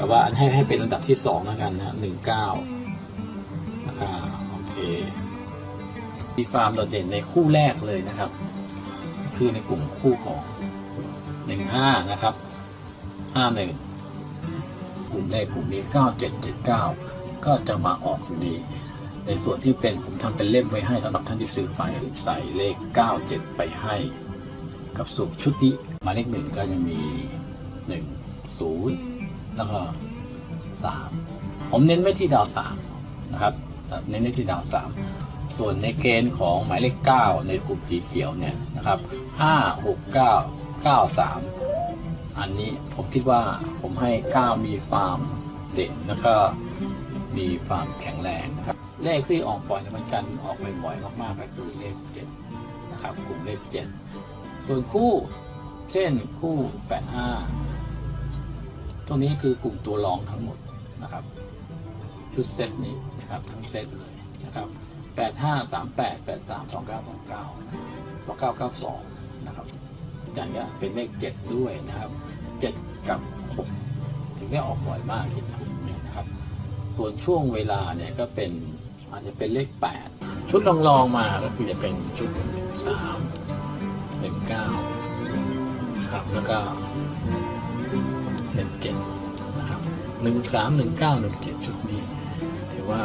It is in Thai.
แต่ว่าอันให้ให้เป็นระดับที่สองแล้วกันนะหนึ่งเก้านะครับโอเคมีฟาร์มโดดเด่นในคู่แรกเลยนะครับ คือในกลุ่มคู่ของหนึ่งห้านะครับห้าหนึ่งกลุ่มแรกกลุ่มนี้เก้าเจ็ดเจ็ดเก้าก็จะมาออกอยู่ดีในส่วนที่เป็นผมทำเป็นเล่มไว้ให้สำหรับท่านที่ซื้อไปใส่เลข 97 ไปให้ กับสูตรชุดนี้มาเลขหนึ่งก็จะมี 1 0 แล้วก็3ผมเน้นไว้ที่ดาว3นะครับเน้นไว้ที่ดาว3ส่วนในเกณฑ์ของหมายเลข 9 ในกลุ่มสีเขียวเนี่ยนะครับ5 6 9 9 3 อันนี้ผมคิดว่าผมให้ 9 มีฟาร์มเด่นแล้วก็มีฟาร์มแข็งแรงนะครับ เลขที่ออกบ่อยในวันจันทร์ออกบ่อยๆมากๆก็คือเลข 7 นะครับ กลุ่มเลข 7 ส่วนคู่ เช่นคู่ 85 ตัวนี้คือกลุ่มตัวรองทั้งหมดนะครับชุดเซตนี้นะครับทั้งเซตเลยนะครับ85 38 83 29 29 2992นะครับอาจารย์ก็เป็นเลข 7 ด้วยนะครับ 7 กับ 6 ถึงได้ออกบ่อยมากคิดเนี่ยนะครับ ส่วนช่วงเวลาเนี่ยก็เป็นอาจจะเป็นเลข 8 ชุดลองๆมาก็คือจะเป็นชุด 3 19ครับแล้วก็ 17 นะครับ 13 19 17 ชุดนี้ ถือว่า